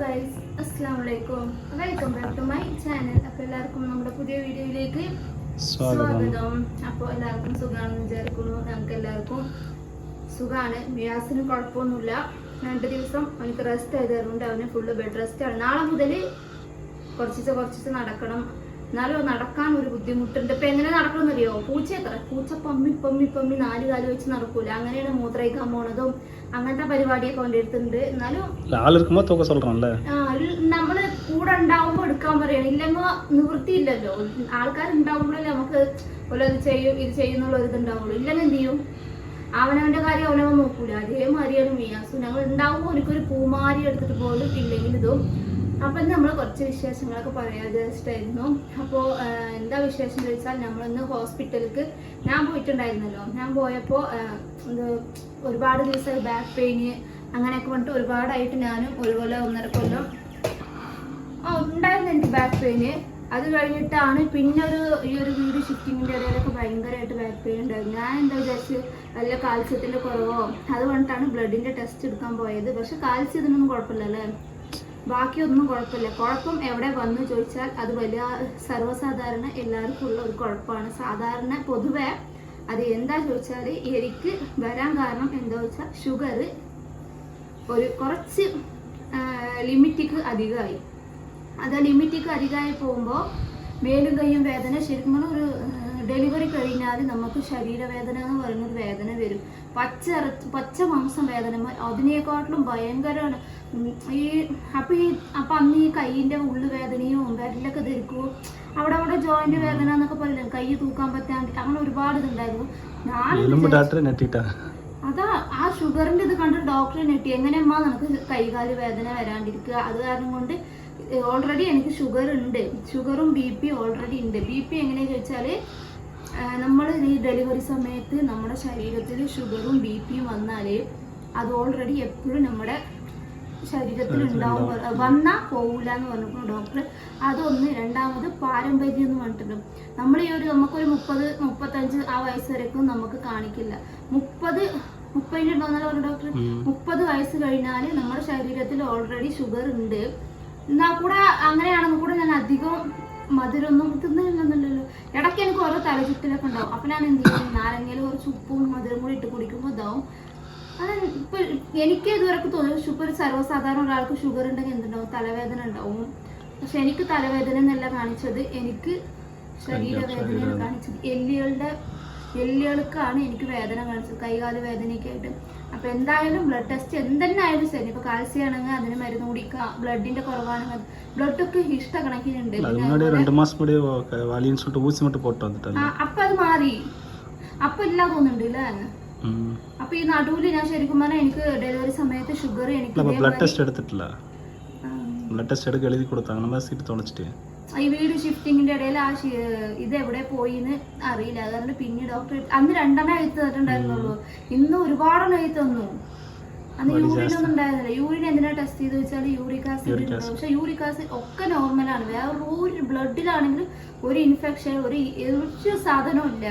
Guys അസ്സാം വലൈക്കും welcome back to my channel അപ്പോൾ എല്ലാവർക്കും നമ്മുടെ പുതിയ വീഡിയോയിലേക്ക് സ്വാഗതം. അപ്പോൾ എല്ലാവർക്കും സുഖമാണെന്ന് വിചാരിക്കുന്നു. ഞങ്ങൾക്ക് എല്ലാവർക്കും സുഖമാണ് മിയാസിന് കുഴപ്പമൊന്നുമില്ല. രണ്ട് ദിവസം അവനക്ക് റെസ്റ്റ് ആയതുകൊണ്ട് അവന് ഫുള്ള് ബെഡ് റെസ്റ്റ് ആണ്. നാളെ മുതൽ കുറച്ചിച്ച് കുറച്ചിച്ച് നടക്കണം. എന്നാലും നടക്കാൻ ഒരു ബുദ്ധിമുട്ടുണ്ട്. ഇപ്പൊ എങ്ങനെ നടക്കണമെന്നറിയോ പൂച്ചയൊക്കെ പൂച്ച പമ്മി പമ്മി പമ്മി നാല് കാൽ വെച്ച് നടക്കൂല. അങ്ങനെയാണ് മൂത്രയിക്കാൻ പോണതും അങ്ങനത്തെ പരിപാടിയൊക്കെ അവന്റെ അടുത്തുണ്ട്. എന്നാലും നമ്മൾ കൂടെ ഉണ്ടാവുമ്പോ എടുക്കാൻ പറയണം. ഇല്ലെങ്കിൽ നിവൃത്തിയില്ലല്ലോ. ആൾക്കാർ ഉണ്ടാവുമ്പോഴല്ലേ നമുക്ക് ഓരോ അത് ചെയ്യും ഇത് ചെയ്യുന്നുള്ള ഒരു ഇതുണ്ടാവുള്ളൂ. ഇല്ലെങ്കിൽ എന്ത് ചെയ്യും? അവനവന്റെ കാര്യം അവനവൻ നോക്കൂല. അതേമാതിരിയാണ് മിയാസു ഞങ്ങൾ ഉണ്ടാവുമ്പോൾ എനിക്കൊരു പൂമാരി എടുത്തിട്ട് പോലും ഇല്ലെങ്കിൽ ഇതും അപ്പം നമ്മൾ കുറച്ച് വിശേഷങ്ങളൊക്കെ ഉദ്ദേശിച്ചിട്ടായിരുന്നു അപ്പോൾ എന്താ വിശേഷം ചോദിച്ചാൽ നമ്മളിന്ന് ഹോസ്പിറ്റലിലേക്ക് ഞാൻ പോയിട്ടുണ്ടായിരുന്നല്ലോ. ഞാൻ പോയപ്പോൾ ഒരുപാട് ദിവസമായി ബാക്ക് പെയിന് അങ്ങനെയൊക്കെ പറഞ്ഞിട്ട് ഒരുപാടായിട്ട് ഞാനും ഒരു കൊല്ലം ഒന്നര കൊല്ലം ഉണ്ടായിരുന്നു എനിക്ക് ബാക്ക് പെയിന്. അത് കഴിഞ്ഞിട്ടാണ് പിന്നെ ഒരു ഈ ഒരു വീട് ഷിഫ്റ്റിങ്ങിന്റെ ഇടയിലൊക്കെ ഭയങ്കരമായിട്ട് ബാക്ക് പെയിൻ ഉണ്ടായിരുന്നു. ഞാൻ എന്താ വിചാരിച്ച് വല്ല കാൽസ്യത്തിന്റെ കുറവോ അത് വന്നിട്ടാണ് ബ്ലഡിന്റെ ടെസ്റ്റ് എടുക്കാൻ പോയത്. പക്ഷെ കാൽസ്യത്തിനൊന്നും കുഴപ്പമില്ല കുഴപ്പമില്ലല്ലേ? ബാക്കിയൊന്നും കുഴപ്പമില്ല. കുഴപ്പം എവിടെ വന്നു ചോദിച്ചാൽ അത് വലിയ സർവസാധാരണ എല്ലാവർക്കും ഉള്ള ഒരു കുഴപ്പമാണ്. സാധാരണ പൊതുവെ അത് എന്താ ചോദിച്ചാൽ എനിക്ക് വരാൻ കാരണം എന്താ വെച്ചാൽ ഷുഗർ ഒരു കുറച്ച് ലിമിറ്റിക്ക് അധികമായി. അത് ലിമിറ്റിക്ക് അധികമായി പോകുമ്പോൾ മേലും കൈയും വേദന ശരിക്കും ഒരു ഡെലിവറി കഴിഞ്ഞാൽ നമുക്ക് ശരീരവേദന എന്ന് പറയുന്നത് വേദന വരും. പച്ച പച്ച മാംസം വേദന. അതിനേക്കാട്ടിലും ഭയങ്കരമാണ്. ഈ അപ്പം ഈ അപ്പം അന്ന് ഈ കൈയിന്റെ ഉള്ളു വേദനയും വിരലൊക്കെ ധരിക്കുമോ അവിടെ അവിടെ ജോയിന്റ് വേദന എന്നൊക്കെ പറയുന്നത് കൈ തൂക്കാൻ പറ്റാണ്ട്. അങ്ങനെ ഒരുപാട് ഇതുണ്ടായിരുന്നു. ഞാൻ അതാ ആ ഷുഗറിന്റെ ഇത് കണ്ട് ഡോക്ടറെ നെട്ടി. എങ്ങനെയമ്മാ നമുക്ക് കൈകാൽ വേദന വരാണ്ടിരിക്കുക? അത് കാരണം കൊണ്ട് ഓൾറെഡി എനിക്ക് ഷുഗർ ഉണ്ട് ഷുഗറും ബി പി ഓൾറെഡി ഉണ്ട്. ബി പി എങ്ങനെയാണെന്ന് ചോദിച്ചാൽ നമ്മൾ ഈ ഡെലിവറി സമയത്ത് നമ്മുടെ ശരീരത്തിൽ ഷുഗറും ബി പിയും വന്നാൽ അത് ഓൾറെഡി എപ്പോഴും നമ്മുടെ ശരീരത്തിൽ ഉണ്ടാവും. വന്നാൽ പോവില്ല എന്ന് പറഞ്ഞപ്പോൾ ഡോക്ടർ അതൊന്ന് രണ്ടാമത് പാരമ്പര്യം എന്ന് പറഞ്ഞിട്ടുണ്ട്. നമ്മൾ ഈ ഒരു നമുക്കൊരു മുപ്പത് മുപ്പത്തഞ്ച് ആ വയസ്സ് വരെക്കും നമുക്ക് കാണിക്കില്ല. മുപ്പത് പറഞ്ഞു ഡോക്ടർ. മുപ്പത് വയസ്സ് കഴിഞ്ഞാൽ നമ്മുടെ ശരീരത്തിൽ ഓൾറെഡി ഷുഗർ ഉണ്ട് എന്നാൽ കൂടെ അങ്ങനെയാണെന്ന് കൂടെ ഞാൻ അധികം മധുരമൊന്നും തിന്നില്ലെന്നല്ലോ ഇടയ്ക്ക് എനിക്ക് ഓരോ തലചുറ്റിലൊക്കെ ഉണ്ടാവും. അപ്പം ഞാൻ എന്ത് ചെയ്യും? നാരങ്ങയിൽ കുറച്ച് ഉപ്പും മധുരം കൂടി ഇട്ട് കുടിക്കുമ്പോൾ ഇതാവും. അത് ഇപ്പൊ എനിക്ക് ഇതുവരെ തോന്നുന്നു ഷുഗർ സർവസാധാരണ ഒരാൾക്ക് ഷുഗർ ഉണ്ടെങ്കിൽ എന്തുണ്ടാവും? തലവേദന ഉണ്ടാവും. പക്ഷെ എനിക്ക് തലവേദന എന്നല്ല കാണിച്ചത്. എനിക്ക് ശരീരവേദനയാണ് ശരീരവേദന. കാണിച്ചത്. എല്ലുകളുടെ എല്ലുകൾക്കാണ് എനിക്ക് വേദന കാണിച്ചത്. കൈകാൽ വേദനയൊക്കെ ആയിട്ട്. അപ്പൊ എന്തായാലും ബ്ലഡ് ടെസ്റ്റ് എന്തെന്നെ ആയാലും ശരി. ഇപ്പൊ കാൽസ്യം ആണെങ്കിൽ അതിന് മരുന്ന് കുടിക്കുക ബ്ലഡിന്റെ കുറവാണെങ്കിൽ ബ്ലഡ് ഒക്കെ ഇഷ്ടക്കണക്കിനുണ്ട് അപ്പൊ അത് മാറി. അപ്പൊ ഇല്ല തോന്നുന്നുണ്ട് അല്ലേ അപ്പൊ ഈ നടുവിൽ ഞാൻ ശരിക്കും പറഞ്ഞാൽ എനിക്ക് ഡെലിവറി സമയത്ത് ഷുഗർ എനിക്ക് ബ്ലഡ് ടെസ്റ്റ് എടുത്തിട്ടില്ല. ബ്ലഡ് ടെസ്റ്റ് എടുക്കുക എഴുതി കൊടുത്താൽ സിറ്റ് തുളച്ചിട്ട്. ഈ വീട് ഷിഫ്റ്റിങ്ങിന്റെ ഇടയിൽ ആ ഇത് എവിടെ പോയിന്ന് അറിയില്ല. അതുകൊണ്ട് പിന്നെ ഡോക്ടർ അന്ന് രണ്ടെണ്ണം എഴുത്ത് തന്നിട്ടുണ്ടായിരുന്നുള്ളൂ. ഇന്ന് ഒരുപാടെണ്ണം എഴുതി തന്നു. അന്ന് യൂറിൻ ഒന്നും ഉണ്ടായിരുന്നില്ല. യൂറിൻ എന്തിനാ ടെസ്റ്റ് ചെയ്ത് വെച്ചാൽ യൂറിക് ആസിഡ് ഉണ്ടാവും പക്ഷെ യൂറിക് ആസിഡ് ഒക്കെ നോർമലാണ് വേറെ ഒരു ബ്ലഡിലാണെങ്കിലും ഒരു ഇൻഫെക്ഷൻ ഒരു ഒരു സാധനവും ഇല്ല.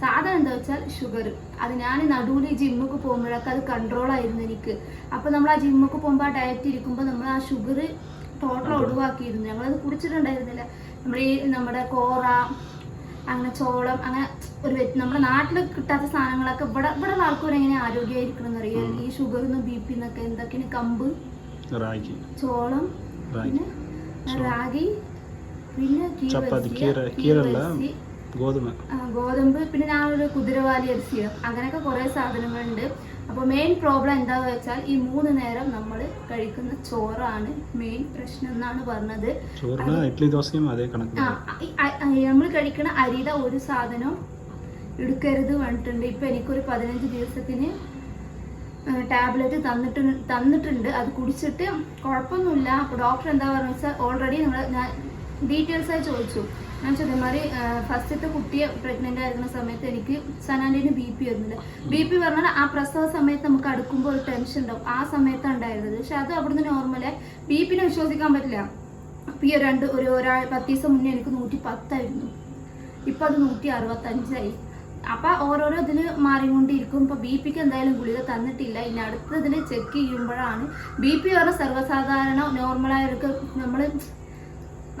സാധനം എന്താ വെച്ചാൽ ഷുഗർ അത് ഞാൻ നടുവിൽ ജിമ്മിക്ക് പോകുമ്പോഴൊക്കെ അത് കൺട്രോൾ ആയിരുന്നു എനിക്ക്. അപ്പോൾ നമ്മൾ ആ ജിമ്മിക്ക് പോകുമ്പോൾ ആ ഡയറ്റ് ഇരിക്കുമ്പോൾ നമ്മൾ ആ ഷുഗർ ടോട്ടൽ ഒഴിവാക്കിയിരുന്നു. ഞങ്ങളത് കുടിച്ചിട്ടുണ്ടായിരുന്നില്ല. നമ്മുടെ ഈ നമ്മുടെ കോറ അങ്ങനെ ചോളം അങ്ങനെ ഒരു നമ്മുടെ നാട്ടിൽ കിട്ടാത്ത സാധനങ്ങളൊക്കെ ഇവിടെ ഇവിടെ ആൾക്കാർ എങ്ങനെ ആരോഗ്യമായിരിക്കണം എന്നറിയാം ഈ ഷുഗറിൽ നിന്നും ബി പി എന്നൊക്കെ എന്തൊക്കെയാണ്? കമ്പ് റാഗി. ചോളം പിന്നെ റാഗി പിന്നെ ചപ്പാത്തി. കീര ഗോതമ്പ്. ഗോതമ്പ് പിന്നെ ഞാൻ ഒരു കുതിരവാലി അരിശീരം അങ്ങനെയൊക്കെ കുറേ സാധനങ്ങളുണ്ട്. അപ്പോൾ മെയിൻ പ്രോബ്ലം എന്താ വെച്ചാൽ ഈ മൂന്ന് നേരം നമ്മൾ കഴിക്കുന്ന ചോറാണ് മെയിൻ പ്രശ്നം എന്നാണ് പറഞ്ഞത്. ഇഡ്ലി ദോശയും അതേ കണക്ക് നമ്മൾ കഴിക്കുന്ന അരിയുടെ ഒരു സാധനം എടുക്കരുത് വന്നിട്ടുണ്ട് ഇപ്പൊ എനിക്കൊരു പതിനഞ്ച് ദിവസത്തിന് ടാബ്ലറ്റ് തന്നിട്ട് തന്നിട്ടുണ്ട്. അത് കുടിച്ചിട്ട് കുഴപ്പമൊന്നുമില്ല. അപ്പൊ ഡോക്ടർ എന്താ പറഞ്ഞാൽ ഓൾറെഡി നിങ്ങൾ ഞാൻ ഡീറ്റെയിൽസായി ചോദിച്ചു. ഞാൻ ചെറുമാറി ഫസ്റ്റത്തെ കുട്ടിയെ പ്രഗ്നന്റ് ആയിരുന്ന സമയത്ത് എനിക്ക് സനാന്റിന് ബി പി വരുന്നുണ്ട്. ബി പി പറഞ്ഞാൽ ആ പ്രസവ സമയത്ത് നമുക്ക് അടുക്കുമ്പോൾ ഒരു ടെൻഷൻ ഉണ്ടാവും. ആ സമയത്താണ് ഉണ്ടായിരുന്നത്. പക്ഷെ അത് അവിടുന്ന് നോർമലെ ബി പിന്നെ വിശ്വസിക്കാൻ പറ്റില്ല. ഈ രണ്ട് ഒരു ഒരാൾ പത്ത് ദിവസം മുന്നേ എനിക്ക് നൂറ്റി പത്തായിരുന്നു ഇപ്പൊ അത് നൂറ്റി അറുപത്തഞ്ചായി അപ്പൊ ഓരോരോ ഇതിൽ മാറിക്കൊണ്ടിരിക്കും. ഇപ്പൊ ബി പിക്ക് എന്തായാലും ഗുളിക തന്നിട്ടില്ല. ഇനി അടുത്തതിൽ ചെക്ക് ചെയ്യുമ്പോഴാണ്. ബി പി പറഞ്ഞ സർവസാധാരണ നോർമലായവർക്ക് നമ്മൾ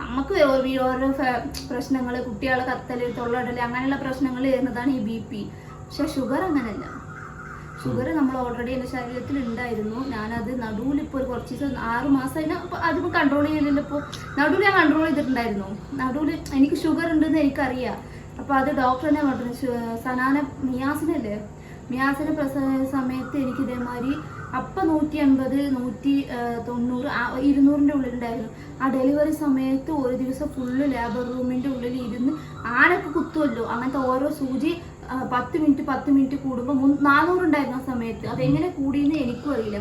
നമുക്ക് ഓരോ പ്രശ്നങ്ങൾ കുട്ടികളെ കത്തൽ തൊള്ളടൽ അങ്ങനെയുള്ള പ്രശ്നങ്ങൾ വരുന്നതാണ് ഈ ബി പി പക്ഷെ ഷുഗർ അങ്ങനെയല്ല ഷുഗർ നമ്മൾ ഓൾറെഡി എന്റെ ശരീരത്തിൽ ഉണ്ടായിരുന്നു. ഞാനത് നടുവിൽ ഇപ്പോൾ ഒരു കുറച്ച് ദിവസം ആറ് മാസം അതിപ്പോൾ കൺട്രോൾ ചെയ്തില്ല ഇപ്പോൾ നടുവിൽ ഞാൻ കൺട്രോൾ ചെയ്തിട്ടുണ്ടായിരുന്നു. നടുവിൽ എനിക്ക് ഷുഗർ ഉണ്ടെന്ന് എനിക്കറിയാം. അപ്പോൾ അത് ഡോക്ടറിനെ പറഞ്ഞു സനാന മിയാസിനല്ലേ? മിയാസിന് പ്രസവ സമയത്ത് എനിക്ക് ഇതേമാതിരി അപ്പം നൂറ്റി അൻപത് നൂറ്റി തൊണ്ണൂറ് ആ, ഇരുന്നൂറിന്റെ ഉള്ളിലുണ്ടായിരുന്നു. ആ ഡെലിവറി സമയത്ത് ഒരു ദിവസം ഫുള്ള് ലേബർ റൂമിന്റെ ഉള്ളിൽ ഇരുന്ന് ആനൊക്കെ കുത്തുമല്ലോ അങ്ങനത്തെ ഓരോ സൂചി പത്ത് മിനിറ്റ് പത്ത് മിനിറ്റ് കൂടുമ്പോൾ മുൻ നാനൂറുണ്ടായിരുന്നു ആ സമയത്ത്. അതെങ്ങനെ കൂടിയെന്ന് എനിക്കും അറിയില്ല.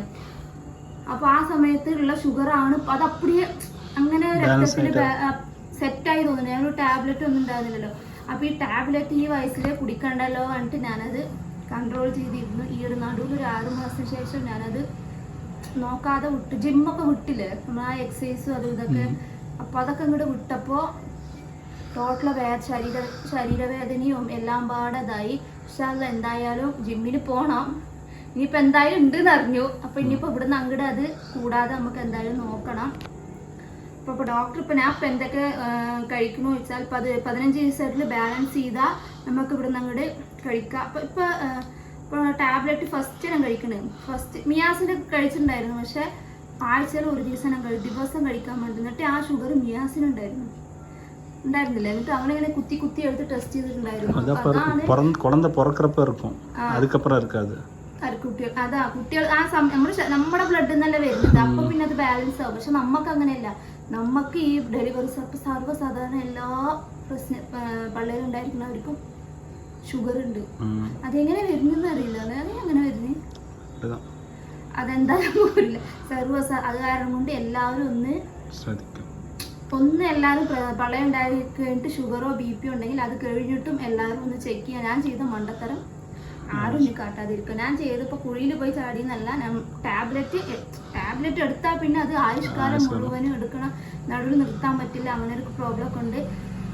അപ്പോൾ ആ സമയത്തുള്ള ഷുഗറാണ്. ഷുഗർ ആണ് അത് അപ്പടിയെ അങ്ങനെ രക്തത്തിന് രക്തത്തിൽ. സെറ്റായി തോന്നുന്നു. ഞാനൊരു ടാബ്ലറ്റ് ഒന്നും ഉണ്ടായിരുന്നില്ലല്ലോ. അപ്പോൾ ഈ ടാബ്ലറ്റ് ഈ വയസ്സിൽ കുടിക്കണ്ടല്ലോ എന്നിട്ട് ഞാനത് കൺട്രോൾ ചെയ്തിരുന്നു. ഈ ഒരു നടുവിൽ ഒരു ആറു മാസത്തിന് ശേഷം ഞാനത് നോക്കാതെ വിട്ട് ജിമ്മൊക്കെ വിട്ടില്ലേ? നമ്മൾ ആ എക്സസൈസും അതും ഇതൊക്കെ. അപ്പോൾ അതൊക്കെ ഇങ്ങോട്ട് വിട്ടപ്പോൾ ടോട്ടൽ വേ ശരീര ശരീരവേദനയും എല്ലാം പാടതായി. പക്ഷെ അത് എന്തായാലും ജിമ്മിന് പോകണം ഇനിയിപ്പോൾ എന്തായാലും ഉണ്ടെന്ന് അറിഞ്ഞു. അപ്പോൾ ഇനിയിപ്പോൾ ഇവിടുന്ന് അങ്ങോട്ട് അത് കൂടാതെ നമുക്ക് എന്തായാലും നോക്കണം. അപ്പോൾ ഇപ്പോൾ ഡോക്ടർ ഇപ്പോൾ ഞാൻ ഇപ്പോൾ എന്തൊക്കെ കഴിക്കണമെന്ന് വെച്ചാൽ പതിനഞ്ച് ദിവസത്തിൽ ബാലൻസ് ചെയ്താൽ നമുക്ക് ഇവിടുന്ന് അങ്ങോട്ട് കഴിക്കുക. അപ്പോൾ ഇപ്പൊ ടാബ്ലറ്റ് ഫസ്റ്റ് ഞാൻ കഴിക്കണേ. ഫസ്റ്റ് മിയാസിന് കഴിച്ചിട്ടുണ്ടായിരുന്നു. പക്ഷേ ആഴ്ചയിൽ ഒരു ദിവസം ദിവസം കഴിക്കാൻ വേണ്ടി എന്നിട്ട് ആ ഷുഗർ മിയാസിനുണ്ടായിരുന്നു. ഉണ്ടായിരുന്നില്ല. എന്നിട്ട് അവനിങ്ങനെ കുത്തി കുത്തി എടുത്ത് ടെസ്റ്റ് ചെയ്തിട്ടുണ്ടായിരുന്നു. അതുക്കപ്പുറം ഇരിക്കാതെ കുട്ടികൾ അതാ കുട്ടികൾ ആ നമ്മുടെ നമ്മുടെ ബ്ലഡ് തന്നെ വരുന്നത്. അപ്പൊ പിന്നെ അത് ബാലൻസ് ആവും. പക്ഷെ നമുക്ക് അങ്ങനെയല്ല. നമുക്ക് ഈ ഡെലിവറി സർവസാധാരണ എല്ലാ പ്രശ്ന പള്ളിയിലുണ്ടായിരിക്കുന്നവർക്കും ഷുഗർ ഉണ്ട് അതെങ്ങനെ വരുന്നെന്ന് അറിയില്ല. അതായത് അങ്ങനെ വരുന്നേ? അതെന്തായാലും സർവ അത് കാരണം കൊണ്ട് എല്ലാവരും ഒന്ന് ശ്രദ്ധിക്കും ഒന്ന് എല്ലാവരും പ്രളയം ഉണ്ടായി കഴിഞ്ഞിട്ട് ഷുഗറോ ബി പി ഉണ്ടെങ്കിൽ അത് കഴിഞ്ഞിട്ടും എല്ലാവരും ഒന്ന് ചെക്ക് ചെയ്യുക ഞാൻ ചെയ്ത മണ്ടത്തരം ആരും ഇനി കാട്ടാതിരിക്കുക. ഞാൻ ചെയ്തപ്പോൾ കുഴിയിൽ പോയി ചാടി എന്നല്ല ടാബ്ലറ്റ് ടാബ്ലറ്റ് എടുത്താൽ പിന്നെ അത് ആയുഷ്കാലം മുഴുവനും എടുക്കണം. നടുവിൽ നിർത്താൻ പറ്റില്ല. അങ്ങനെ ഒരു പ്രോബ്ലം ഒക്കെ ഉണ്ട്.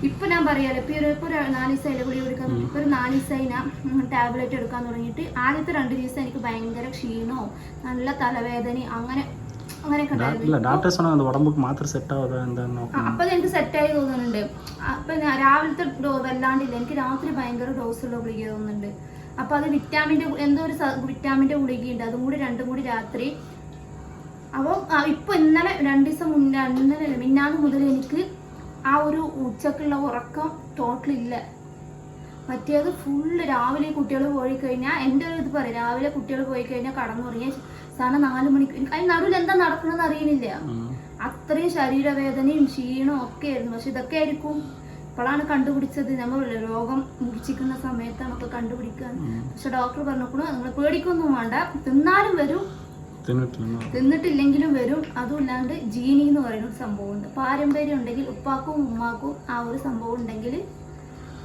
ഇപ്പൊ ഞാൻ പറയാലോ ഇപ്പൊ ഒരു ഇപ്പൊ നാല് ദിവസമായില്ല കൊടുക്കാൻ ഇപ്പൊ ഒരു നാലീസൈന ടാബ്ലറ്റ് എടുക്കാൻ തുടങ്ങിയിട്ട് ആദ്യത്തെ രണ്ട് ദിവസം എനിക്ക് ഭയങ്കര ക്ഷീണോ നല്ല തലവേദന അങ്ങനെ അപ്പൊ എനിക്ക് സെറ്റായി തോന്നുന്നുണ്ട്. അപ്പൊ രാവിലത്തെ വല്ലാണ്ടില്ല എനിക്ക് രാത്രി ഭയങ്കര ഡോസുള്ള ഗുളിക തോന്നുന്നുണ്ട്. അപ്പൊ അത് വിറ്റാമിന്റെ എന്തോ ഒരു വിറ്റാമിന്റെ ഗുളികയുണ്ട് അതും കൂടി രണ്ടും കൂടി രാത്രി. അപ്പോൾ ഇപ്പൊ ഇന്നലെ രണ്ടു ദിവസം മുന്നേ ഇന്നലെ മിന്നാന്ന് മുതൽ എനിക്ക് ആ ഒരു ഉച്ചക്കുള്ള ഉറക്കം ടോട്ടലില്ല മറ്റേത് ഫുള്ള് രാവിലെ കുട്ടികൾ പോയി കഴിഞ്ഞാൽ എന്റെ ഒരു ഇത് പറയാം. രാവിലെ കുട്ടികൾ പോയി കഴിഞ്ഞാൽ കടന്നുറങ്ങിയ സാധനം നാല് മണിക്ക് അതിന് നടുവിൽ എന്താ നടക്കണമെന്ന് അറിയുന്നില്ല അത്രയും ശരീരവേദനയും ക്ഷീണവും ഒക്കെ ആയിരുന്നു. പക്ഷെ ഇതൊക്കെ ആയിരിക്കും. ഇപ്പോഴാണ് കണ്ടുപിടിച്ചത്. നമ്മൾ രോഗം മുടിച്ചിരിക്കുന്ന സമയത്ത് നമുക്ക് കണ്ടുപിടിക്കാൻ. പക്ഷെ ഡോക്ടർ പറഞ്ഞപ്പോഴും നിങ്ങൾ പേടിക്കൊന്നും വേണ്ട. തിന്നാലും വരും. തിന്നിട്ടില്ലെങ്കിലും വരും അതുമില്ലാണ്ട് ജീനി എന്ന് പറയുന്ന ഒരു സംഭവമുണ്ട് പാരമ്പര്യം ഉണ്ടെങ്കിൽ ഉപ്പാക്കും ഉമ്മാക്കും ആ ഒരു സംഭവം ഉണ്ടെങ്കിൽ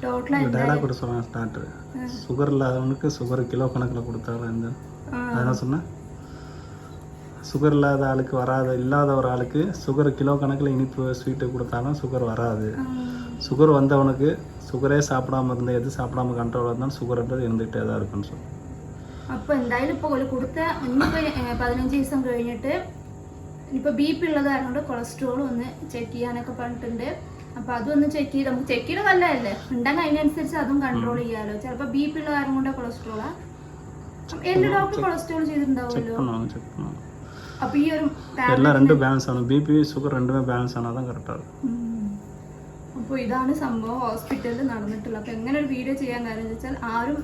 ടോട്ടൽ டைலாக் கூட சொன்னாங்க டாக்டர் சுகர் இல்லாதவனுக்கு சுகர் கிலோ கணக்கில் கொடுத்தாலும் எந்த என்ன சொன்னேன் சுகர் இல்லாத ஆளுக்கு வராத இல்லாத ஒரு ஆளுக்கு சுகர் கிலோ கணக்கில் இனிப்பு ஸ்வீட்டு கொடுத்தாலும் சுகர் வராது சுகர் வந்தவனுக்கு சுகரே சாப்பிடாம இருந்தால் எது சாப்பிடாம கண்ட்ரோல் இருந்தாலும் சுகர்ன்றது இருந்துகிட்டே தான் இருக்குன்னு சொல்லு അപ്പൊ എന്തായാലും ഇപ്പൊ ഓൽ കൊടുത്ത ഇന്നിപ്പോൾ പതിനഞ്ച് ദിവസം കഴിഞ്ഞിട്ട് ഇനിയിപ്പോൾ ബി പി ഉള്ളത് കാരണം കൊളസ്ട്രോൾ ഒന്ന് ചെക്ക് ചെയ്യാനൊക്കെ പറഞ്ഞിട്ടുണ്ട്. അപ്പൊ അതൊന്ന് ചെക്ക് ചെയ്ത് നമുക്ക് ചെക്ക് ചെയ്ത് നല്ലതല്ലേ? ഉണ്ടെങ്കിൽ അതിനനുസരിച്ച് അതും കൺട്രോൾ ചെയ്യാമല്ലോ ചിലപ്പോ ബി പി ഉള്ള കാരണം കൊണ്ട് കൊളസ്ട്രോളാ എന്റെ ഡോക്ടർ കൊളസ്ട്രോൾ ചെയ്തിട്ടുണ്ടാവുമല്ലോ? അപ്പോൾ ഈ ഒരു ബാലൻസ് രണ്ടുമേ ബാലൻസ് ഇതാണ് സംഭവം ഹോസ്പിറ്റലിൽ നടന്നിട്ടുള്ളത്. അപ്പോൾ എങ്ങനെ ഒരു വീഡിയോ ചെയ്യാൻ കാര്യം വെച്ചാൽ ആരും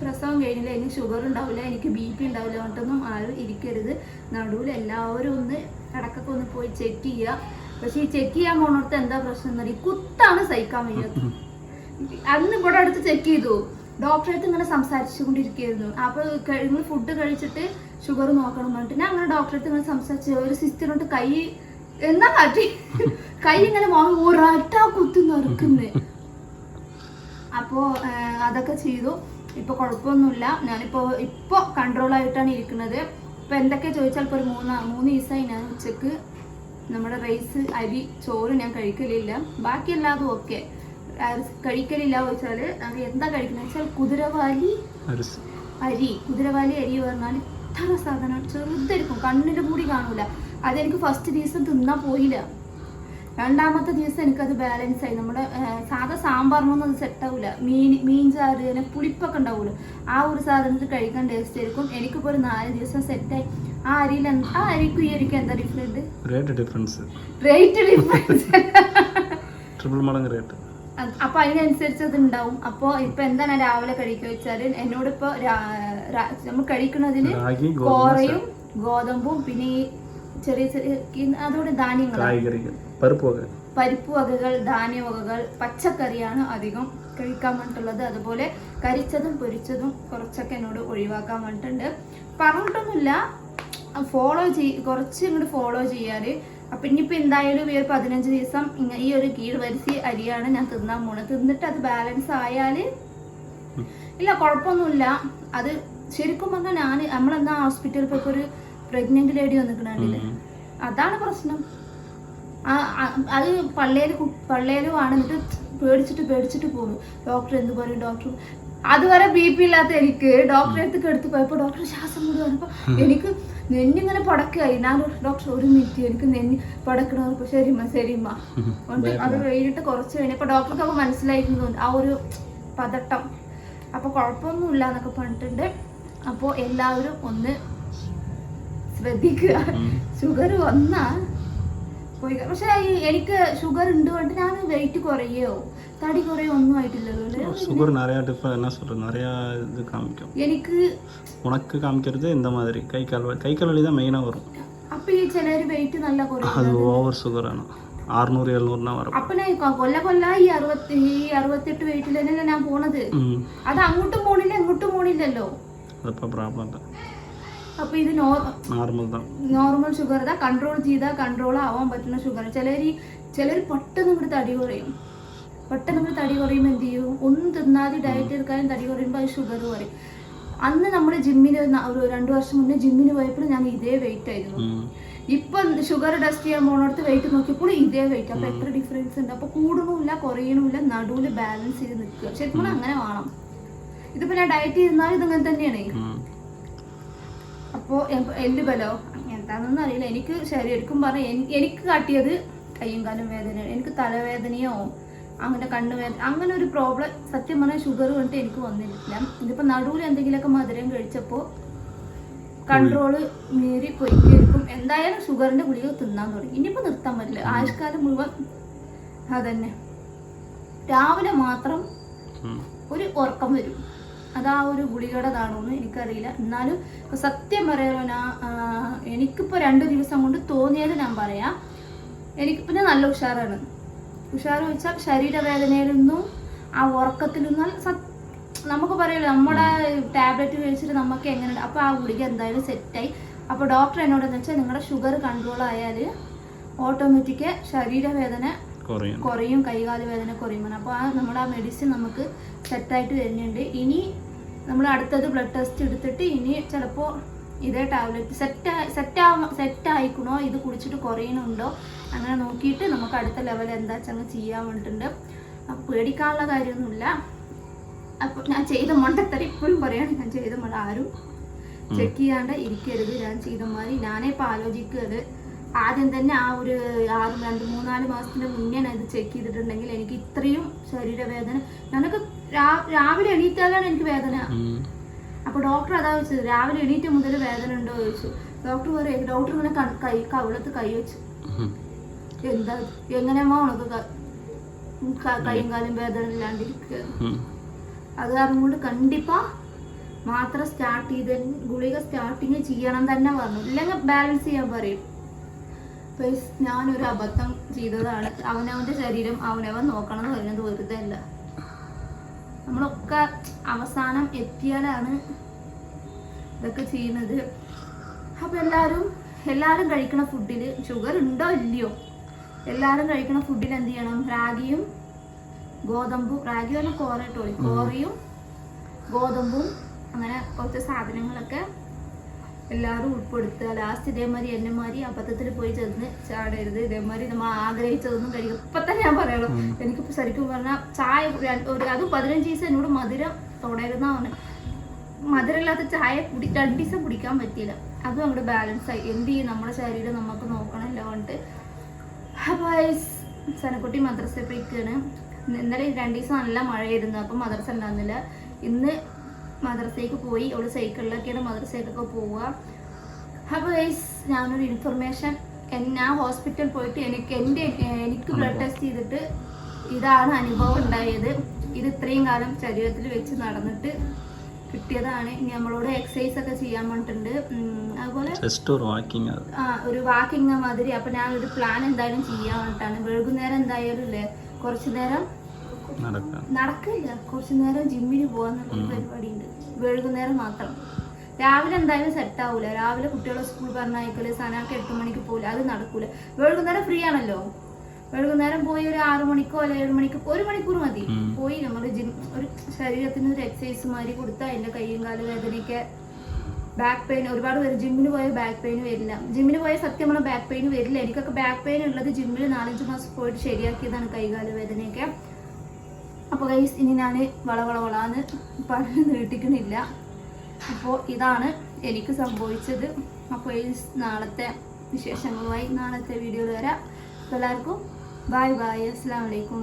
പ്രസവം കഴിഞ്ഞില്ല? എനിക്ക് ഷുഗർ ഉണ്ടാവില്ല എനിക്ക് ബി പി ഉണ്ടാവില്ല പറഞ്ഞിട്ടൊന്നും ആരും ഇരിക്കരുത്. നടുവിൽ എല്ലാവരും ഒന്ന് ഇടക്കൊക്കെ ഒന്ന് പോയി ചെക്ക് ചെയ്യുക. പക്ഷെ ഈ ചെക്ക് ചെയ്യാൻ പോണോടത്ത് എന്താ പ്രശ്നം എന്ന് പറയുക കുത്താണ് സഹിക്കാൻ വയ്യാത്ത അന്ന് ഇവിടെ അടുത്ത് ചെക്ക് ചെയ്തു. ഡോക്ടറെ അടുത്ത് ഇങ്ങനെ സംസാരിച്ചുകൊണ്ടിരിക്കുകയായിരുന്നു. അപ്പോൾ നിങ്ങൾ ഫുഡ് കഴിച്ചിട്ട് ഷുഗർ നോക്കണം പറഞ്ഞിട്ട് ഞാൻ അങ്ങനെ ഡോക്ടറെ അടുത്ത് ഇങ്ങനെ സംസാരിച്ചു ഒരു സിസ്റ്ററിനോട്ട് കൈ എന്നാ കാട്ടി? കൈ ഇങ്ങനെ വാങ്ങി ഒരൊറ്റ കുത്തി നിറക്കുന്നേ. അപ്പോൾ അതൊക്കെ ചെയ്തു. ഇപ്പോൾ കുഴപ്പമൊന്നുമില്ല ഞാനിപ്പോൾ ഇപ്പൊ കൺട്രോൾ ആയിട്ടാണ് ഇരിക്കുന്നത്. ഇപ്പോൾ എന്തൊക്കെ ചോദിച്ചാൽ ഇപ്പോൾ ഒരു മൂന്ന് മൂന്ന് ദിവസമായി ഞാൻ ഉച്ചയ്ക്ക് നമ്മുടെ റൈസ് അരി ചോറ് ഞാൻ കഴിക്കലില്ല. ബാക്കി എല്ലാതും ഓക്കെ കഴിക്കലില്ല ചോദിച്ചാൽ അത് എന്താ കഴിക്കുന്നത്? വെച്ചാൽ കുതിരവാലി അരി. കുതിരവാലി അരി പറഞ്ഞാൽ ഇത്ര സാധനം ചെറുതായിരിക്കും കണ്ണിന്റെ കൂടി കാണൂല. അതെനിക്ക് ഫസ്റ്റ് ദിവസം തിന്നാൻ പോയില്ല. രണ്ടാമത്തെ ദിവസം എനിക്കത് ബാലൻസ് ആയി. നമ്മുടെ സാധാ സാമ്പാറിനൊന്നും അത് സെറ്റാവില്ല മീൻ മീൻ ചാറ് അങ്ങനെ പുളിപ്പൊക്കെ ഉണ്ടാവുമല്ലോ ആ ഒരു സാധനത്തിൽ കഴിക്കാൻ ടേസ്റ്റ് ആയിരിക്കും. എനിക്കിപ്പോൾ ഒരു നാല് ദിവസം സെറ്റായി ആ അരിയിൽ ആ അരിക്കും ഈ അരിക്കും എന്താ different rate difference rate difference triple മടങ്ങ് റേറ്റ് അപ്പൊ അതിനനുസരിച്ച് അത് ഉണ്ടാവും. അപ്പൊ ഇപ്പൊ എന്താണ് രാവിലെ കഴിക്കുക വെച്ചാൽ എന്നോട് ഇപ്പൊ നമ്മൾ കഴിക്കുന്നതിന് കോറയും ഗോതമ്പും പിന്നെ ഈ ചെറിയ ചെറിയ അതോടെ ധാന്യങ്ങൾ കായ്കറികൾ. പരിപ്പ് വകകൾ പരിപ്പ് വകകൾ ധാന്യ വകകൾ പച്ചക്കറിയാണ് അധികം കഴിക്കാൻ വേണ്ടിയിട്ടുള്ളത്. അതുപോലെ കരിച്ചതും പൊരിച്ചതും കുറച്ചൊക്കെ എന്നോട് ഒഴിവാക്കാൻ വേണ്ടിയിട്ടുണ്ട്. പറഞ്ഞിട്ടൊന്നുമില്ല. ഫോളോ ചെയ് കുറച്ച് ഇങ്ങോട്ട് ഫോളോ ചെയ്യാറ്. അപ്പൊ ഇനിയിപ്പോ എന്തായാലും ഈ ഒരു പതിനഞ്ച് ദിവസം ഈ ഒരു കീഴ്വരിസി അരിയാണ് ഞാൻ തിന്നാൻ പോണത്. തിന്നിട്ട് അത് ബാലൻസ് ആയാൽ ഇല്ല കുഴപ്പമൊന്നുമില്ല. അത് ശരിക്കും പറഞ്ഞാൽ ഞാൻ നമ്മളെന്താ ഹോസ്പിറ്റലിൽ പോയി ഒരു പ്രഗ്നന്റ് ലേഡി വന്നിട്ടുണ്ടെങ്കിൽ അതാണ് പ്രശ്നം. അത് പള്ളേര് പള്ളേരുമാണ് എന്നിട്ട് പേടിച്ചിട്ട് പേടിച്ചിട്ട് പോകുന്നു ഡോക്ടർ എന്ത് പറയും? ഡോക്ടർ അതുവരെ ബി പി ഇല്ലാത്ത എനിക്ക്. ഡോക്ടറെ അടുത്തേക്ക് എടുത്ത് പോയപ്പോൾ ഡോക്ടർ ശ്വാസം വന്നപ്പോൾ എനിക്ക് നെഞ്ഞിങ്ങനെ പടക്കായി. ഞാൻ ഡോക്ടർ ഒരു മിനിറ്റ് എനിക്ക് നെഞ്ഞ് പടക്കണ പറഞ്ഞപ്പോൾ ശരിമ്മ ശരിമ്മ. ഉണ്ട് അത് കഴിഞ്ഞിട്ട് കുറച്ച് കഴിഞ്ഞപ്പോൾ ഡോക്ടർക്ക് അപ്പോൾ മനസ്സിലായിരുന്നു ആ ഒരു പതട്ടം. അപ്പോൾ കുഴപ്പമൊന്നുമില്ല എന്നൊക്കെ പറഞ്ഞിട്ടുണ്ട്. അപ്പോൾ എല്ലാവരും ഒന്ന് ശ്രദ്ധിക്കുക. ഷുഗർ വന്നാ പോയി ക- പക്ഷെ ഈ- എനിക്ക് ഷുഗർ ഉണ്ട് കൊണ്ട് ഞാൻ വെയിറ്റ് കുറയോ തടി കുറയോ ഒന്നും ആയിട്ടില്ലല്ലോ சுகர் நிறையா டிஃபர் என்ன சொல்கிறது நிறையா இது காமிக்கும் എനിക്ക് உனக்கு காமிக்கிறது இந்த மாதிரி கை கால் வலி கை கால் வலி தான் மெயினாக வரும் അപ്പൊ ഈ ചിലര് വെയിറ്റ് നല്ല കുറയും அது ஓவர் சுகரான அறுநூறு எழுநூறுனா வரும் അപ്പൊ ഞാൻ കൊ- കൊല്ല കൊല്ല ഈ അറുപത്തി ഈ അറുപത്തെട്ട് വെയിറ്റിൽ തന്നെയല്ലേ ഞാൻ പോണത് ம் അത് അങ്ങോട്ടും പോണില്ല ഇങ്ങോട്ടും പോണില്ലല്ലോ അതപ്പോൾ പ്രോബ്ലം ഇല്ല അപ്പൊ ഇത് നോർമൽ ഷുഗർ ഇതാ കൺട്രോൾ ചെയ്താൽ കൺട്രോൾ ആവാൻ പറ്റുന്ന ഷുഗർ ചിലർ ഈ ചിലർ പെട്ടെന്ന് ഇവിടെ തടി കുറയും. പെട്ടെന്ന് നമ്മൾ തടി കുറയുമ്പോൾ എന്ത് ചെയ്യും? ഒന്നും തിന്നാതെ ഡയറ്റ് എടുക്കാനും തടി കുറയുമ്പോൾ അത് ഷുഗർ കുറയും. അന്ന് നമ്മൾ ജിമ്മിന് ഒരു രണ്ടു വർഷം മുന്നേ ജിമ്മിന് പോയപ്പോഴും ഞാൻ ഇതേ വെയിറ്റ് ആയിരുന്നു. ഇപ്പൊ ഷുഗർ ടെസ്റ്റ് ചെയ്യാൻ പോണടുത്ത് വെയിറ്റ് നോക്കിയപ്പോൾ ഇതേ വെയിറ്റ് അപ്പൊ എത്ര ഡിഫറൻസ് ഉണ്ട്? അപ്പൊ കൂടുന്നുമില്ല കുറയണമില്ല നടുവിൽ ബാലൻസ് ചെയ്ത് നിൽക്കുക. ശരിക്കും അങ്ങനെ വേണം. ഇതിപ്പോ ഞാൻ ഡയറ്റ് ചെയ്യുന്നാലും ഇതങ്ങനെ തന്നെയാണ്. അപ്പോൾ എല്ല് ബലോ? എന്താണെന്നൊന്നും അറിയില്ല. എനിക്ക് ശരീരക്കും പറഞ്ഞ എനിക്ക് കാട്ടിയത് കയ്യും കാലും വേദന എനിക്ക് തലവേദനയോ അങ്ങനെ കണ്ണുവേദന അങ്ങനെ ഒരു പ്രോബ്ലം സത്യം പറഞ്ഞാൽ ഷുഗർ കൊണ്ട് എനിക്ക് വന്നിട്ടില്ല. ഇതിപ്പോൾ നടുവിൽ എന്തെങ്കിലുമൊക്കെ മധുരം കഴിച്ചപ്പോൾ കൺട്രോൾ മീറി പൊയ്ക്കെടുക്കും എന്തായാലും ഷുഗറിന്റെ ഗുളിക തിന്നാൻ തുടങ്ങി. ഇനിയിപ്പോൾ നിർത്താൻ പറ്റില്ല. ആയുഷ്കാലം മുഴുവൻ അതന്നെ. രാവിലെ മാത്രം ഒരു ഉറക്കം വരും. അത് ആ ഒരു ഗുളികയുടേതാണോന്ന് എനിക്കറിയില്ല. എന്നാലും ഇപ്പൊ സത്യം പറയാലോ ഞാൻ എനിക്കിപ്പോൾ രണ്ട് ദിവസം കൊണ്ട് തോന്നിയത് ഞാൻ പറയാം. എനിക്ക് പിന്നെ നല്ല ഉഷാറാണ്. ഉഷാറ് വെച്ചാൽ ശരീരവേദനയിൽ നിന്നും ആ ഉറക്കത്തിൽ നിന്നാൽ സത് നമുക്ക് പറയല്ലോ നമ്മുടെ ടാബ്ലറ്റ് കഴിച്ചിട്ട് നമുക്ക് എങ്ങനെ അപ്പോൾ ആ ഗുളിക എന്തായാലും സെറ്റായി. അപ്പോൾ ഡോക്ടർ എന്നോട് എന്ന് വെച്ചാൽ നിങ്ങളുടെ ഷുഗർ കൺട്രോൾ ആയാൽ ഓട്ടോമാറ്റിക് ശരീരവേദന കുറയും. കുറയും കൈകാൽ വേദന കുറയും. അപ്പോൾ ആ നമ്മുടെ ആ മെഡിസിൻ നമുക്ക് സെറ്റായിട്ട് തരുന്നുണ്ട് ഇനി നമ്മൾ അടുത്തത് ബ്ലഡ് ടെസ്റ്റ് എടുത്തിട്ട് ഇനി ചിലപ്പോൾ ഇതേ ടാബ്ലറ്റ് സെറ്റ് സെറ്റ് ആവാ സെറ്റ് ആയിക്കണോ ഇത് കുടിച്ചിട്ട് കുറയണുണ്ടോ അങ്ങനെ നോക്കിയിട്ട് നമുക്ക് അടുത്ത ലെവൽ എന്താ വെച്ചാൽ ചെയ്യാൻ വേണ്ടിയിട്ടുണ്ട് അപ്പോൾ പേടിക്കാനുള്ള കാര്യമൊന്നുമില്ല. അപ്പൊ ഞാൻ ചെയ്ത മണ്ടത്തര ഇപ്പോഴും പറയാണ് ഞാൻ ചെയ്ത മണ്ട ആരും ചെക്ക് ചെയ്യാണ്ട് ഇരിക്കരുത്. ഞാൻ ചെയ്ത മാതിരി ഞാനേ ഇപ്പൊ ആലോചിക്കുന്നത് ആദ്യം തന്നെ ആ ഒരു ആറ് രണ്ട് മൂന്നാൽ മാസത്തിന് മുന്നേ ഞാൻ ഇത് ചെക്ക് ചെയ്തിട്ടുണ്ടെങ്കിൽ എനിക്ക് ഇത്രയും ശരീരവേദന ഞങ്ങൾക്ക് രാവിലെ എണീറ്റാലാണ് എനിക്ക് വേദന. അപ്പോൾ ഡോക്ടർ അതാ വെച്ചത് രാവിലെ എണീറ്റ മുതൽ വേദന ഉണ്ടോ ചോദിച്ചു. ഡോക്ടർ പറയും ഡോക്ടർ ഇങ്ങനെ കൈ കവിളത്ത് കൈ വെച്ചു. എന്താ എങ്ങനെയാ ഉണക്ക് കൈയും കാലും വേദന ഇല്ലാണ്ടിരിക്കുക. അത് കാരണം കൊണ്ട് കണ്ടിപ്പാ മാത്രം സ്റ്റാർട്ട് ചെയ്ത് ഗുളിക സ്റ്റാർട്ടിങ് ചെയ്യണം തന്നെ പറഞ്ഞു. ഇല്ലെങ്കിൽ ബാലൻസ് ചെയ്യാൻ പറയും. ഞാനൊരു അബദ്ധം ചെയ്തതാണ്. അവനവന്റെ ശരീരം അവനവൻ നോക്കണം എന്ന് പറയുന്നത് വെറുതെ അല്ല. നമ്മളൊക്കെ അവസാനം എത്തിയാലാണ് ഇതൊക്കെ ചെയ്യുന്നത്. അപ്പൊ എല്ലാരും എല്ലാരും കഴിക്കണ ഫുഡിൽ ഷുഗർ ഉണ്ടോ ഇല്ലയോ? എല്ലാരും കഴിക്കണ ഫുഡിൽ എന്ത് ചെയ്യണം? റാഗിയും ഗോതമ്പും റാഗി പറഞ്ഞ കോറിയും കോറയും ഗോതമ്പും അങ്ങനെ കുറച്ച് സാധനങ്ങളൊക്കെ എല്ലാവരും ഉൾപ്പെടുത്തുക. ലാസ്റ്റ് ഇതേമാതിരി എന്നെ മാതിരി അബദ്ധത്തിൽ പോയി ചെന്ന് ചാടരുത്. ഇതേമാതിരി നമ്മൾ ആഗ്രഹിച്ചതൊന്നും കഴിക്കും ഇപ്പൊ തന്നെ ഞാൻ പറയണം. എനിക്കിപ്പോ ശരിക്കും പറഞ്ഞാൽ ചായ ഒരു അതും പതിനഞ്ച് ദിവസം എന്നോട് മധുരം തുടരുന്ന പറഞ്ഞു മധുരമില്ലാത്ത ചായ കുടി രണ്ട് ദിവസം കുടിക്കാൻ പറ്റിയില്ല. അതും അങ്ങോട്ട് ബാലൻസ് ആയി. എന്ത് ചെയ്യും? നമ്മുടെ ശരീരം നമുക്ക് നോക്കണമല്ലോ പറഞ്ഞിട്ട്. അപ്പോൾ സനക്കുട്ടി മദ്രസയിൽ പോയിക്കാണ്. ഇന്നലെ രണ്ട് ദിവസം നല്ല മഴയായിരുന്നു. അപ്പം മദ്രസ ഉണ്ടാകുന്നില്ല ഇന്ന് മദ്രസയ്ക്ക് പോയി. അവൾ സൈക്കിളിലൊക്കെയാണ് മദ്രസയ്ക്കൊക്കെ പോവുക. അപ്പോൾ ഗൈസ് ഞാനൊരു ഇൻഫർമേഷൻ ഞാൻ ഹോസ്പിറ്റൽ പോയിട്ട് എനിക്ക് എന്റെ എനിക്ക് ബ്ലഡ് ടെസ്റ്റ് ചെയ്തിട്ട് ഇതാണ് അനുഭവം ഉണ്ടായത്. ഇത് ഇത്രയും കാലം ശരീരത്തിൽ വെച്ച് നടന്നിട്ട് കിട്ടിയതാണ്. ഇനി നമ്മളോട് എക്സസൈസ് ഒക്കെ ചെയ്യാൻ പറഞ്ഞിട്ടുണ്ട്. അതുപോലെ ആ ഒരു വാക്കിംഗ് മാതിരി. അപ്പൊ ഞാൻ ഒരു പ്ലാൻ എന്തായാലും ചെയ്യാൻ വേണ്ടിട്ടാണ് വൈകുന്നേരം എന്തായാലും ഇല്ലേ? കുറച്ചു നേരം നടക്കില്ല. കുറച്ചു നേരം ജിമ്മിന് പോകാന്നുള്ള പരിപാടി ഉണ്ട് വൈകുന്നേരം മാത്രം. രാവിലെ എന്തായാലും സെറ്റ് ആവൂല. രാവിലെ കുട്ടികളെ സ്കൂൾ പറഞ്ഞയക്കൽ സനാക്ക് എട്ട് മണിക്ക് പോകില്ല അത് നടക്കൂല. വൈകുന്നേരം ഫ്രീ ആണല്ലോ. വൈകുന്നേരം പോയി ഒരു ആറു മണിക്കോ അല്ലെ ഏഴ് മണിക്കോ ഒരു മണിക്കൂർ മതി. പോയി നമ്മൾ ജിം ഒരു ശരീരത്തിന് ഒരു എക്സസൈസ് മാതിരി കൊടുത്താൽ അതിന്റെ കൈയും കാൽ വേദനയൊക്കെ ബാക്ക് പെയിൻ ഒരുപാട് പേര് ജിമ്മിന് പോയ ബാക്ക് പെയിൻ വരില്ല. ജിമ്മിന് പോയ സത്യം പറഞ്ഞാൽ ബാക്ക് പെയിൻ വരില്ല. എനിക്കൊക്കെ ബാക്ക് പെയിൻ ഉള്ളത് ജിമ്മിൽ നാലഞ്ച് മാസം പോയിട്ട് ശരിയാക്കിയതാണ് കൈകാല വേദനയൊക്കെ. അപ്പോൾ ഗൈസ് ഇനി ഞാൻ വളവള വളാന്ന് പറഞ്ഞ് നീട്ടിക്കണില്ല. അപ്പോൾ ഇതാണ് എനിക്ക് സംഭവിച്ചത്. അപ്പോൾ ഗൈസ് നാളത്തെ വിശേഷങ്ങളുമായി നാളത്തെ വീഡിയോയിൽ വരാം. എല്ലാവർക്കും ബായ് ബായ് അസ്സാം വലൈക്കും